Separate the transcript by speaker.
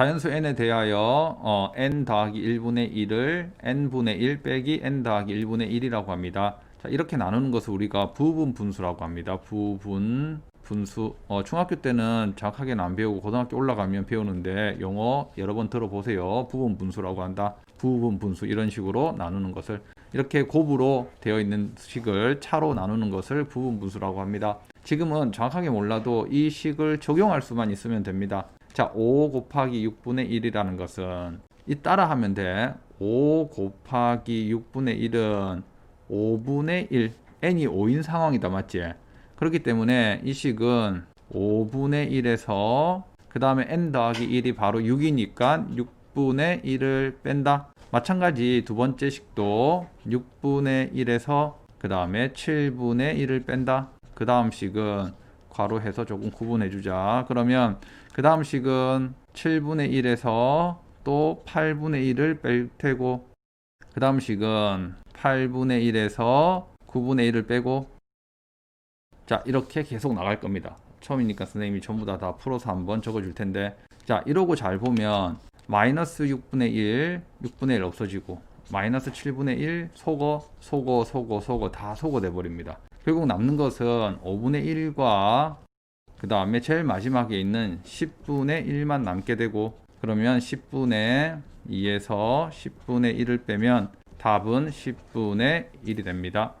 Speaker 1: 자연수 n에 대하여 어, n 더하기 1분의 1을 n분의 1 빼기 n 더하기 1분의 1이라고 합니다. 자, 이렇게 나누는 것을 우리가 부분 분수라고 합니다. 부분 분수. 어, 중학교 때는 정확하게는 안 배우고 고등학교 올라가면 배우는데 영어 여러 번 들어보세요. 부분 분수라고 한다. 부분 분수 이런 식으로 나누는 것을 이렇게 곱으로 되어 있는 식을 차로 나누는 것을 부분 분수라고 합니다. 지금은 정확하게 몰라도 이 식을 적용할 수만 있으면 됩니다. 자, 5 곱하기 6분의 1이라는 것은 이 따라 하면 돼. 5 곱하기 6분의 1은 5분의 1. n이 5인 상황이다. 맞지? 그렇기 때문에 이 식은 5분의 1에서 그 다음에 n 더하기 1이 바로 6이니까 6분의 1을 뺀다. 마찬가지 두 번째 식도 6분의 1에서 그 다음에 7분의 1을 뺀다. 그 다음 식은 괄호해서 조금 구분해 주자. 그러면 그 다음 식은 7분의 1에서 또 8분의 1을 뺄 테고 그 다음 식은 8분의 1에서 9분의 1을 빼고 자 이렇게 계속 나갈 겁니다. 처음이니까 선생님이 전부 다 다 풀어서 한번 적어 줄 텐데 자 이러고 잘 보면 마이너스 6분의 1, 6분의 1 없어지고 마이너스 7분의 1 속어, 속어, 속어, 속어 다 속어 돼 버립니다. 결국 남는 것은 5분의 1과 그 다음에 제일 마지막에 있는 10분의 1만 남게 되고 그러면 10분의 2에서 10분의 1을 빼면 답은 10분의 1이 됩니다.